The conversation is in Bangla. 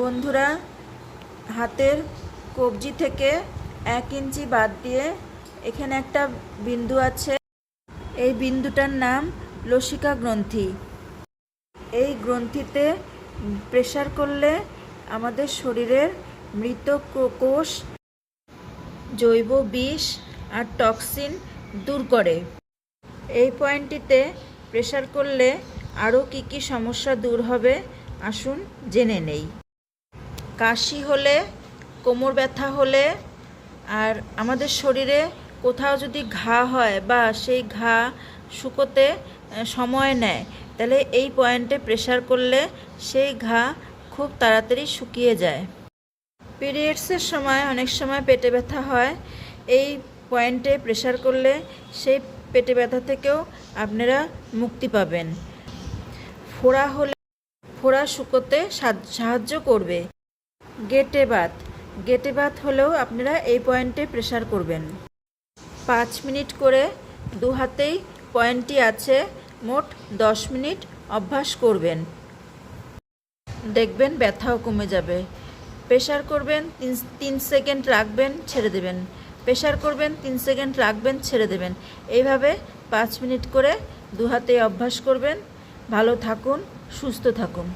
বন্ধুরা, হাতের কবজি থেকে এক ইঞ্চি বাদ দিয়ে এখানে একটা বিন্দু আছে। এই বিন্দুটার নাম লসিকা গ্রন্থি। এই গ্রন্থিতে প্রেসার করলে আমাদের শরীরের মৃত কোষ, জৈব বিষ আর টক্সিন দূর করে। এই পয়েন্টটিতে প্রেসার করলে আরও কী কী সমস্যা দূর হবে আসুন জেনে নেই। কাশি হলে, কোমর ব্যথা হলে, আর আমাদের শরীরে কোথাও যদি ঘা হয় বা সেই ঘা শুকোতে সময় নেয়, তাহলে এই পয়েন্টে প্রেশার করলে সেই ঘা খুব তাড়াতাড়ি শুকিয়ে যায়। পিরিয়ডসের সময় অনেক সময় পেটে ব্যথা হয়, এই পয়েন্টে প্রেশার করলে সেই পেটে ব্যথা থেকেও আপনারা মুক্তি পাবেন। ফোড়া হলে, ফোড়া শুকোতে সাহায্য করবে। গেটে বাত গেটে বাত হলেও আপনারা এই পয়েন্টে প্রেশার করবেন। পাঁচ মিনিট করে দু হাতেই পয়েন্টটি আছে, মোট দশ মিনিট অভ্যাস করবেন। দেখবেন ব্যথাও কমে যাবে। প্রেশার করবেন তিন তিন সেকেন্ড রাখবেন, ছেড়ে দেবেন। প্রেশার করবেন তিন সেকেন্ড রাখবেন, ছেড়ে দেবেন। এইভাবে পাঁচ মিনিট করে দু হাতে অভ্যাস করবেন। ভালো থাকুন, সুস্থ থাকুন।